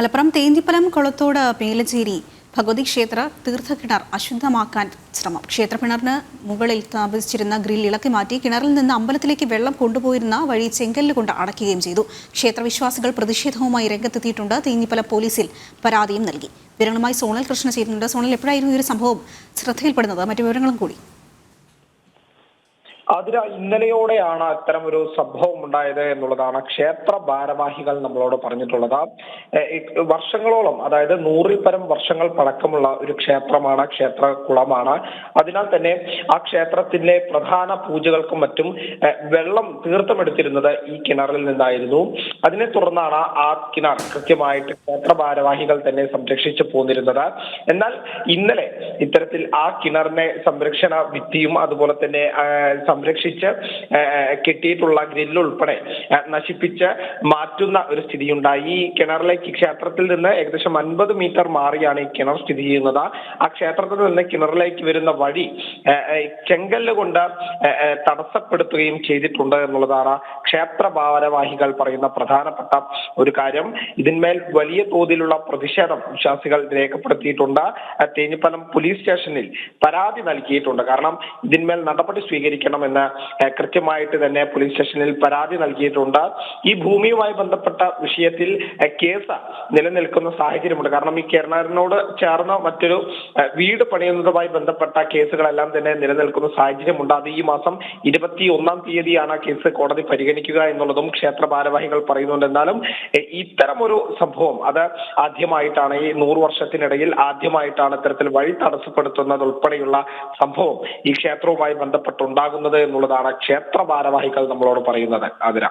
മലപ്പുറം തേഞ്ഞിപ്പലം കൊളത്തോട് മേലച്ചേരി ഭഗവതി ക്ഷേത്ര തീർത്ഥക്കിണർ അശുദ്ധമാക്കാൻ ശ്രമം. ക്ഷേത്രക്കിണറിന് മുകളിൽ സ്ഥാപിച്ചിരുന്ന ഗ്രിൽ ഇളക്കി മാറ്റി കിണറിൽ നിന്ന് അമ്പലത്തിലേക്ക് വെള്ളം കൊണ്ടുപോയിരുന്ന വഴി ചെങ്കല്ല് കൊണ്ട് അടയ്ക്കുകയും ചെയ്തു. ക്ഷേത്രവിശ്വാസികൾ പ്രതിഷേധവുമായി രംഗത്തെത്തിയിട്ടുണ്ട്. തേഞ്ഞിപ്പലം പോലീസിൽ പരാതിയും നൽകി. വിവരങ്ങളുമായി സോണൽ കൃഷ്ണ ചേരുന്നുണ്ട്. സോണൽ എപ്പോഴായിരുന്നു ഈ ഒരു സംഭവം ശ്രദ്ധയിൽപ്പെടുന്നത്? മറ്റു വിവരങ്ങളും കൂടി. അതിര ഇന്നലെയോടെയാണ് അത്തരം ഒരു സംഭവം ഉണ്ടായത് എന്നുള്ളതാണ് ക്ഷേത്ര ഭാരവാഹികൾ നമ്മളോട് പറഞ്ഞിട്ടുള്ളത്. വർഷങ്ങളോളം അതായത് നൂറിൽ പരം വർഷങ്ങൾ പഴക്കമുള്ള ഒരു ക്ഷേത്രമാണ് ക്ഷേത്ര കുളമാണ് അതിനാൽ തന്നെ ആ ക്ഷേത്രത്തിലെ പ്രധാന പൂജകൾക്കും മറ്റും വെള്ളം തീർത്ഥമെടുത്തിരുന്നത് ഈ കിണറിൽ നിന്നായിരുന്നു. അതിനെ തുടർന്നാണ് ആ കിണർ കൃത്യമായിട്ട് ക്ഷേത്ര ഭാരവാഹികൾ തന്നെ സംരക്ഷിച്ചു പോന്നിരുന്നത്. എന്നാൽ ഇന്നലെ ഇത്തരത്തിൽ ആ കിണറിനെ സംരക്ഷണ ഭിത്തിയും അതുപോലെ തന്നെ സംരക്ഷിച്ച് കെട്ടിയിട്ടുള്ള ഗ്രില്ലുൾപ്പെടെ നശിപ്പിച്ച് മാറ്റുന്ന ഒരു സ്ഥിതിയുണ്ടായി. ഈ കിണറിലേക്ക് ക്ഷേത്രത്തിൽ നിന്ന് ഏകദേശം അൻപത് മീറ്റർ മാറിയാണ് ഈ കിണർ സ്ഥിതി ചെയ്യുന്നത്. ആ ക്ഷേത്രത്തിൽ നിന്ന് കിണറിലേക്ക് വരുന്ന വഴി ചെങ്കല്ല് കൊണ്ട് തടസ്സപ്പെടുത്തുകയും ചെയ്തിട്ടുണ്ട് എന്നുള്ളതാണ് ക്ഷേത്ര ഭാരവാഹികൾ പറയുന്ന പ്രധാനപ്പെട്ട ഒരു കാര്യം. ഇതിന്മേൽ വലിയ തോതിലുള്ള പ്രതിഷേധം വിശ്വാസികൾ രേഖപ്പെടുത്തിയിട്ടുണ്ട്. തേഞ്ഞിപ്പലം പോലീസ് സ്റ്റേഷനിൽ പരാതി നൽകിയിട്ടുണ്ട്. കാരണം ഇതിന്മേൽ നടപടി സ്വീകരിക്കണമെന്ന് കൃത്യമായിട്ട് തന്നെ പോലീസ് സ്റ്റേഷനിൽ പരാതി നൽകിയിട്ടുണ്ട്. ഈ ഭൂമിയുമായി ബന്ധപ്പെട്ട വിഷയത്തിൽ കേസ് നിലനിൽക്കുന്ന സാഹചര്യമുണ്ട്. കാരണം ഈ കേരളനോട് ചേർന്ന മറ്റൊരു വീട് പണിയുന്നതുമായി ബന്ധപ്പെട്ട കേസുകളെല്ലാം തന്നെ നിലനിൽക്കുന്ന സാഹചര്യമുണ്ട്. അത് ഈ മാസം ഇരുപത്തി ഒന്നാം തീയതിയാണ് കേസ് കോടതി പരിഗണിക്കുക എന്നുള്ളതും ക്ഷേത്ര ഭാരവാഹികൾ പറയുന്നുണ്ട്. എന്നാലും ഇത്തരം ഒരു സംഭവം അത് ആദ്യമായിട്ടാണ് ഈ നൂറ് വർഷത്തിനിടയിൽ ആദ്യമായിട്ടാണ് ഇത്തരത്തിൽ വഴി തടസ്സപ്പെടുത്തുന്നത് ഉൾപ്പെടെയുള്ള സംഭവം ഈ ക്ഷേത്രവുമായി ബന്ധപ്പെട്ടുണ്ടാകുന്നത് എന്നുള്ളതാണ് ക്ഷേത്ര ഭാരവാഹികൾ നമ്മളോട് പറയുന്നത്. അതിര